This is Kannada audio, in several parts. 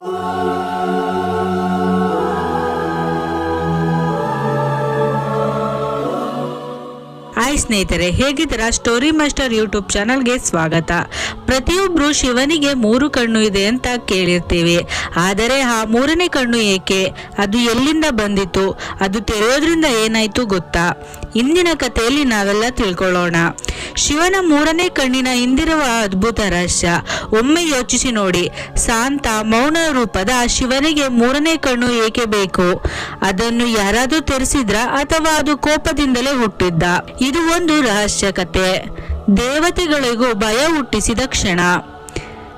ಹಾಯ್ ಸ್ನೇಹಿತರೆ, ಹೇಗಿದ್ದೀರಾ? ಸ್ಟೋರಿ ಮಾಸ್ಟರ್ ಯೂಟ್ಯೂಬ್ ಚಾನಲ್ಗೆ ಸ್ವಾಗತ. ಪ್ರತಿಯೊಬ್ಬರು ಶಿವನಿಗೆ ಮೂರು ಕಣ್ಣು ಇದೆ ಅಂತ ಕೇಳಿರ್ತೀವಿ. ಆದರೆ ಆ ಮೂರನೇ ಕಣ್ಣು ಏಕೆ? ಅದು ಎಲ್ಲಿಂದ ಬಂದಿತು ಅದು ತೆರೆಯೋದ್ರಿಂದ ಏನಾಯ್ತು ಗೊತ್ತಾ? ಇಂದಿನ ಕಥೆಯಲ್ಲಿ ನಾವೆಲ್ಲ ತಿಳ್ಕೊಳ್ಳೋಣ. ಶಿವನ ಮೂರನೇ ಕಣ್ಣಿನ ಹಿಂದಿರುವ ಅದ್ಭುತ ರಹಸ್ಯ. ಒಮ್ಮೆ ಯೋಚಿಸಿ ನೋಡಿ. ಶಾಂತ ಮೌನ ರೂಪದ ಶಿವನಿಗೆ ಮೂರನೇ ಕಣ್ಣು ಏಕೆ ಬೇಕು? ಅದನ್ನು ಯಾರಾದರೂ ತೆರೆಸಿದ್ರ ಅಥವಾ ಅದು ಕೋಪದಿಂದಲೇ ಹುಟ್ಟಿದ್ದ? ಇದು ಒಂದು ರಹಸ್ಯ ಕತೆ. ದೇವತೆಗಳಿಗೂ ಭಯ ಹುಟ್ಟಿಸಿದ ಕ್ಷಣ.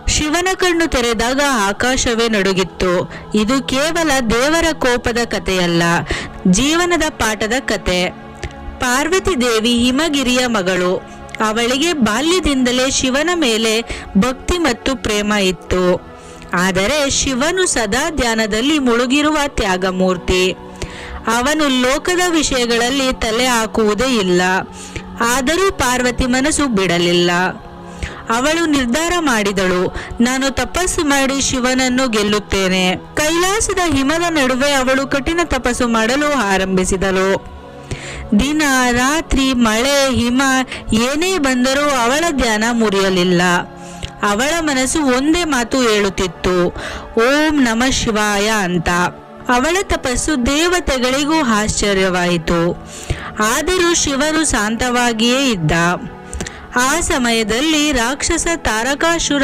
ಶಿವನ ಕಣ್ಣು ತೆರೆದಾಗ ಆಕಾಶವೇ ನಡುಗಿತ್ತು. ಇದು ಕೇವಲ ದೇವರ ಕೋಪದ ಕಥೆಯಲ್ಲ, ಜೀವನದ ಪಾಠದ ಕತೆ. ಪಾರ್ವತಿ ದೇವಿ ಹಿಮಗಿರಿಯ ಮಗಳು. ಅವಳಿಗೆ ಬಾಲ್ಯದಿಂದಲೇ ಶಿವನ ಮೇಲೆ ಭಕ್ತಿ ಮತ್ತು ಪ್ರೇಮ ಇತ್ತು. ಆದರೆ ಶಿವನು ಸದಾ ಧ್ಯಾನದಲ್ಲಿ ಮುಳುಗಿರುವ ತ್ಯಾಗಮೂರ್ತಿ. ಅವನು ಲೋಕದ ವಿಷಯಗಳಲ್ಲಿ ತಲೆ ಹಾಕುವುದೇ ಇಲ್ಲ. ಆದರೂ ಪಾರ್ವತಿ ಮನಸ್ಸು ಬಿಡಲಿಲ್ಲ. ಅವಳು ನಿರ್ಧಾರ ಮಾಡಿದಳು, ನಾನು ತಪಸ್ಸು ಮಾಡಿ ಶಿವನನ್ನು ಗೆಲ್ಲುತ್ತೇನೆ. ಕೈಲಾಸದ ಹಿಮದ ನಡುವೆ ಅವಳು ಕಠಿಣ ತಪಸ್ಸು ಮಾಡಲು ಆರಂಭಿಸಿದಳು. ದಿನ, ರಾತ್ರಿ, ಮಳೆ, ಹಿಮ, ಏನೇ ಬಂದರೂ ಅವಳ ಧ್ಯಾನ ಮುರಿಯಲಿಲ್ಲ. ಅವಳ ಮನಸ್ಸು ಒಂದೇ ಮಾತು ಹೇಳುತ್ತಿತ್ತು, ಓಂ ನಮ ಶಿವಾಯ ಅಂತ. ಅವಳ ತಪಸ್ಸು ದೇವತೆಗಳಿಗೂ ಆಶ್ಚರ್ಯವಾಯಿತು. ಆದರೂ ಶಿವರು ಶಾಂತವಾಗಿಯೇ ಇದ್ದ. ಆ ಸಮಯದಲ್ಲಿ ರಾಕ್ಷಸ ತಾರಕಾಸುರ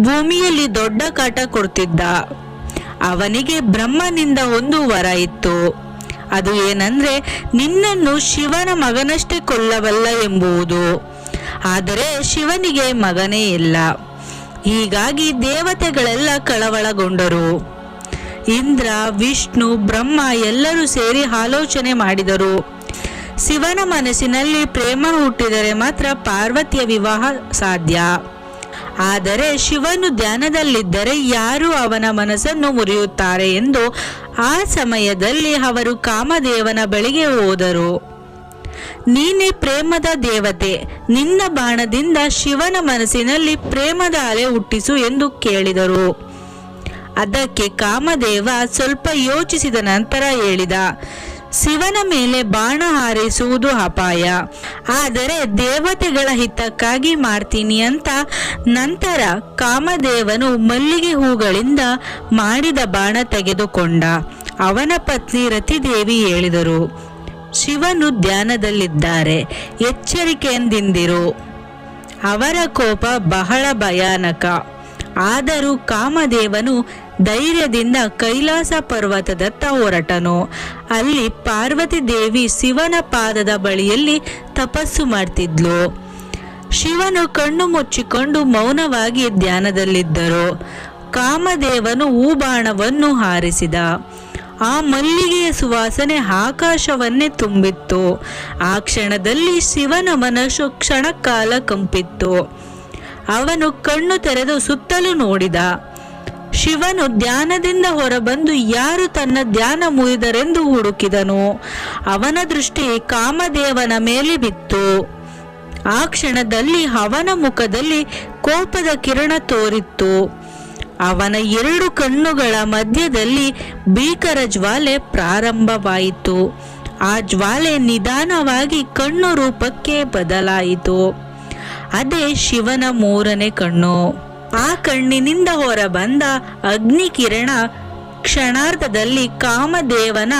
ಭೂಮಿಯಲ್ಲಿ ದೊಡ್ಡ ಕಾಟ ಕೊಡ್ತಿದ್ದ. ಅವನಿಗೆ ಬ್ರಹ್ಮನಿಂದ ಒಂದು ವರ ಇತ್ತು. ಅದು ಏನಂದ್ರೆ, ನಿನ್ನನ್ನು ಶಿವನ ಮಗನಷ್ಟೇ ಕೊಲ್ಲಬಲ್ಲ ಎಂಬುವುದು. ಆದರೆ ಶಿವನಿಗೆ ಮಗನೇ ಇಲ್ಲ. ಹೀಗಾಗಿ ದೇವತೆಗಳೆಲ್ಲ ಕಳವಳಗೊಂಡರು. ಇಂದ್ರ, ವಿಷ್ಣು, ಬ್ರಹ್ಮ ಎಲ್ಲರೂ ಸೇರಿ ಆಲೋಚನೆ ಮಾಡಿದರು. ಶಿವನ ಮನಸ್ಸಿನಲ್ಲಿ ಪ್ರೇಮ ಹುಟ್ಟಿದರೆ ಮಾತ್ರ ಪಾರ್ವತಿಯ ವಿವಾಹ ಸಾಧ್ಯ. ಆದರೆ ಶಿವನು ಧ್ಯಾನದಲ್ಲಿದ್ದರೆ ಯಾರು ಅವನ ಮನಸ್ಸನ್ನು ಮುರಿಯುತ್ತಾರೆ ಎಂದು ಆ ಸಮಯದಲ್ಲಿ ಅವರು ಕಾಮದೇವನ ಬಳಿಗೆ ಹೋದರು. ನೀನೇ ಪ್ರೇಮದ ದೇವತೆ, ನಿನ್ನ ಬಾಣದಿಂದ ಶಿವನ ಮನಸ್ಸಿನಲ್ಲಿ ಪ್ರೇಮದ ಅಲೆ ಹುಟ್ಟಿಸು ಎಂದು ಕೇಳಿದರು. ಅದಕ್ಕೆ ಕಾಮದೇವ ಸ್ವಲ್ಪ ಯೋಚಿಸಿದ ನಂತರ ಹೇಳಿದ ಶಿವನ ಮೇಲೆ ಬಾಣ ಹಾರಿಸುವುದು ಅಪಾಯ. ಆದರೆ ದೇವತೆಗಳ ಹಿತಕ್ಕಾಗಿ ಮಾಡ್ತೀನಿ ಅಂತ ನಂತರ ಕಾಮದೇವನು ಮಲ್ಲಿಗೆ ಹೂಗಳಿಂದ ಮಾಡಿದ ಬಾಣ ತೆಗೆದುಕೊಂಡ. ಅವನ ಪತ್ನಿ ರತಿದೇವಿ ಹೇಳಿದರು, ಶಿವನು ಧ್ಯಾನದಲ್ಲಿದ್ದಾರೆ ಎಚ್ಚರಿಕೆಯಿಂದಿರು ಅವರ ಕೋಪ ಬಹಳ ಭಯಾನಕ. ಆದರೂ ಕಾಮದೇವನು ಧೈರ್ಯದಿಂದ ಕೈಲಾಸ ಪರ್ವತದತ್ತ ಹೊರಟನು. ಅಲ್ಲಿ ಪಾರ್ವತಿ ದೇವಿ ಶಿವನ ಪಾದದ ಬಳಿಯಲ್ಲಿ ತಪಸ್ಸು ಮಾಡ್ತಿದ್ಲು. ಶಿವನು ಕಣ್ಣು ಮುಚ್ಚಿಕೊಂಡು ಮೌನವಾಗಿ ಧ್ಯಾನದಲ್ಲಿದ್ದರು. ಕಾಮದೇವನು ಹೂಬಾಣವನ್ನು ಹಾರಿಸಿದ. ಆ ಮಲ್ಲಿಗೆಯ ಸುವಾಸನೆ ಆಕಾಶವನ್ನೇ ತುಂಬಿತ್ತು. ಆ ಕ್ಷಣದಲ್ಲಿ ಶಿವನ ಮನಸ್ಸು ಕ್ಷಣಕಾಲ ಕಂಪಿತ್ತು. ಅವನು ಕಣ್ಣು ತೆರೆದು ಸುತ್ತಲೂ ನೋಡಿದ. ಶಿವನು ಧ್ಯಾನದಿಂದ ಹೊರಬಂದು ಯಾರು ತನ್ನ ಧ್ಯಾನ ಮುರಿದರೆಂದು ಹುಡುಕಿದನು. ಅವನ ದೃಷ್ಟಿ ಕಾಮದೇವನ ಮೇಲೆ ಬಿತ್ತು. ಆ ಕ್ಷಣದಲ್ಲಿ ಅವನ ಮುಖದಲ್ಲಿ ಕೋಪದ ಕಿರಣ ತೋರಿತ್ತು. ಅವನ ಎರಡು ಕಣ್ಣುಗಳ ಮಧ್ಯದಲ್ಲಿ ಭೀಕರ ಜ್ವಾಲೆ ಪ್ರಾರಂಭವಾಯಿತು. ಆ ಜ್ವಾಲೆ ನಿಧಾನವಾಗಿ ಕಣ್ಣು ರೂಪಕ್ಕೆ ಬದಲಾಯಿತು. ಅದೇ ಶಿವನ ಮೂರನೇ ಕಣ್ಣು. ಆ ಕಣ್ಣಿನಿಂದ ಹೊರಬಂದ ಅಗ್ನಿ ಕಿರಣ ಕ್ಷಣಾರ್ಧದಲ್ಲಿ ಕಾಮದೇವನ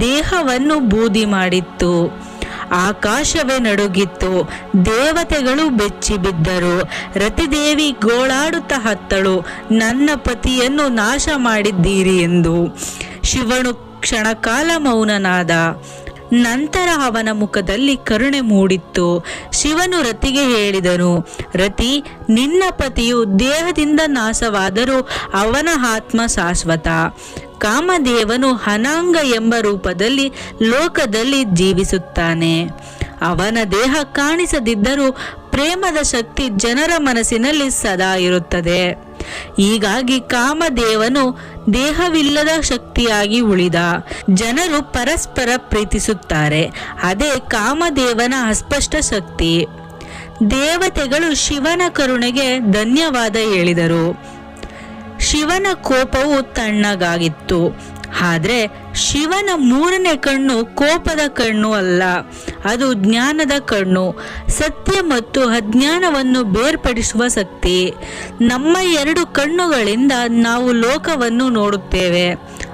ದೇಹವನ್ನು ಬೂದಿ ಮಾಡಿತ್ತು. ಆಕಾಶವೇ ನಡುಗಿತ್ತು. ದೇವತೆಗಳು ಬೆಚ್ಚಿ ಬಿದ್ದರು. ರತಿದೇವಿ ಗೋಳಾಡುತ್ತಾ ಹತ್ತಳು. ನನ್ನ ಪತಿಯನ್ನು ನಾಶ ಮಾಡಿದ್ದೀರಿ ಎಂದು. ಶಿವನು ಕ್ಷಣಕಾಲ ಮೌನನಾದ. ನಂತರ ಅವನ ಮುಖದಲ್ಲಿ ಕರುಣೆ ಮೂಡಿತ್ತು. ಶಿವನು ರತಿಗೆ ಹೇಳಿದನು, ರತಿ, ನಿನ್ನ ಪತಿಯು ದೇಹದಿಂದ ನಾಶವಾದರೂ ಅವನ ಆತ್ಮ ಶಾಶ್ವತ. ಕಾಮದೇವನು ಹನಾಂಗ ಎಂಬ ರೂಪದಲ್ಲಿ ಲೋಕದಲ್ಲಿ ಜೀವಿಸುತ್ತಾನೆ. ಅವನ ದೇಹ ಕಾಣಿಸದಿದ್ದರೂ ಪ್ರೇಮದ ಶಕ್ತಿ ಜನರ ಮನಸ್ಸಿನಲ್ಲಿ ಸದಾ ಇರುತ್ತದೆ. ಹೀಗಾಗಿ ಕಾಮದೇವನು ದೇಹವಿಲ್ಲದ ಶಕ್ತಿಯಾಗಿ ಉಳಿದ. ಜನರು ಪರಸ್ಪರ ಪ್ರೀತಿಸುತ್ತಾರೆ. ಅದೇ ಕಾಮದೇವನ ಅಸ್ಪಷ್ಟ ಶಕ್ತಿ. ದೇವತೆಗಳು ಶಿವನ ಕರುಣೆಗೆ ಧನ್ಯವಾದ ಹೇಳಿದರು. ಶಿವನ ಕೋಪವು ತಣ್ಣಗಾಗಿತ್ತು. ಆದರೆ ಶಿವನ ಮೂರನೇ ಕಣ್ಣು ಕೋಪದ ಕಣ್ಣು ಅಲ್ಲ, ಅದು ಜ್ಞಾನದ ಕಣ್ಣು. ಸತ್ಯ ಮತ್ತು ಅಜ್ಞಾನವನ್ನು ಬೇರ್ಪಡಿಸುವ ಶಕ್ತಿ. ನಮ್ಮ ಎರಡು ಕಣ್ಣುಗಳಿಂದ ನಾವು ಲೋಕವನ್ನು ನೋಡುತ್ತೇವೆ.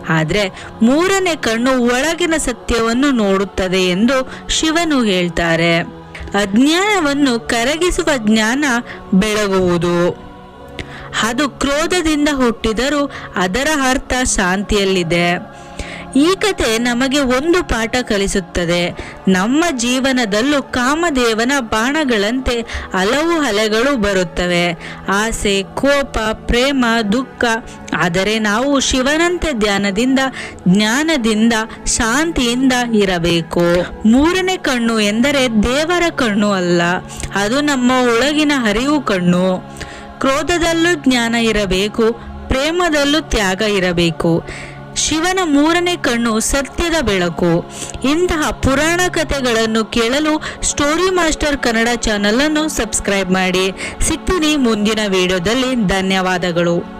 ಆದರೆ ಮೂರನೇ ಕಣ್ಣು ಒಳಗಿನ ಸತ್ಯವನ್ನು ನೋಡುತ್ತದೆ ಎಂದು ಶಿವನು ಹೇಳ್ತಾರೆ. ಅಜ್ಞಾನವನ್ನು ಕರಗಿಸುವ ಜ್ಞಾನ ಬೆಳಗುವುದು. ಅದು ಕ್ರೋಧದಿಂದ ಹುಟ್ಟಿದರೂ ಅದರ ಅರ್ಥ ಶಾಂತಿಯಲ್ಲಿದೆ. ಈ ಕತೆ ನಮಗೆ ಒಂದು ಪಾಠ ಕಲಿಸುತ್ತದೆ. ನಮ್ಮ ಜೀವನದಲ್ಲೂ ಕಾಮದೇವನ ಬಾಣಗಳಂತೆ ಹಲವು ಅಲೆಗಳು ಬರುತ್ತವೆ. ಆಸೆ, ಕೋಪ, ಪ್ರೇಮ, ದುಃಖ, ಆದರೆ ನಾವು ಶಿವನಂತೆ ಧ್ಯಾನದಿಂದ, ಜ್ಞಾನದಿಂದ, ಶಾಂತಿಯಿಂದ ಇರಬೇಕು. ಮೂರನೇ ಕಣ್ಣು ಎಂದರೆ ದೇವರ ಕಣ್ಣು ಅಲ್ಲ, ಅದು ನಮ್ಮ ಒಳಗಿನ ಹರಿವು ಕಣ್ಣು. ಕ್ರೋಧದಲ್ಲೂ ಜ್ಞಾನ ಇರಬೇಕು, ಪ್ರೇಮದಲ್ಲೂ ತ್ಯಾಗ ಇರಬೇಕು. ಶಿವನ ಮೂರನೇ ಕಣ್ಣು ಸತ್ಯದ ಬೆಳಕು. ಇಂತಹ ಪುರಾಣ ಕಥೆಗಳನ್ನು ಕೇಳಲು ಸ್ಟೋರಿ ಮಾಸ್ಟರ್ ಕನ್ನಡ ಚಾನಲ್ ಅನ್ನು ಸಬ್ಸ್ಕ್ರೈಬ್ ಮಾಡಿ. ಸಿಗ್ತೀನಿ ಮುಂದಿನ ವಿಡಿಯೋದಲ್ಲಿ. ಧನ್ಯವಾದಗಳು.